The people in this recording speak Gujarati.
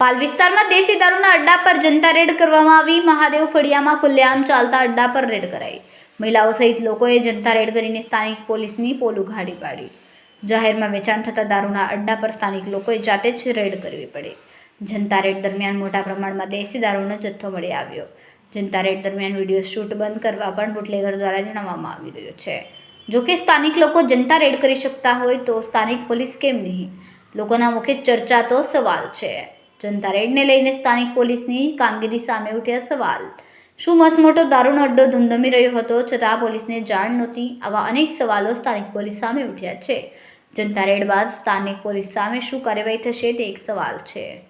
પાલ વિસ્તારમાં દેશી દારૂના અડ્ડા પર જનતા રેડ કરવામાં આવી. મહાદેવ ફળિયામાં ખુલ્લેઆમ ચાલતા અડ્ડા પર રેડ કરાઈ. મહિલાઓ સહિત લોકોએ જનતા રેડ કરીને સ્થાનિક પોલીસની પોલ ઉઘાડી પાડી. જાહેરમાં વેચાણ થતા દારૂના અડ્ડા પર સ્થાનિક લોકોએ જાતે જ રેડ કરવી પડી. જનતા રેડ દરમિયાન મોટા પ્રમાણમાં દેશી દારૂનો જથ્થો મળી આવ્યો. જનતા રેડ દરમિયાન વીડિયો શૂટ બંધ કરવા પણ બુટલેગર દ્વારા જણાવવામાં આવી રહ્યું છે. જોકે સ્થાનિક લોકો જનતા રેડ કરી શકતા હોય તો સ્થાનિક પોલીસ કેમ નહીં? લોકોના મુખે ચર્ચા તો સવાલ છે. જનતા રેડને લઈને સ્થાનિક પોલીસની કામગીરી સામે ઉઠ્યા સવાલ. શું મસમોટો દારૂનો અડ્ડો ધમધમી રહ્યો હતો છતાં પોલીસને જાણ નહોતી? આવા અનેક સવાલો સ્થાનિક પોલીસ સામે ઉઠ્યા છે. જનતા રેડ બાદ સ્થાનિક પોલીસ સામે શું કાર્યવાહી થશે તે એક સવાલ છે.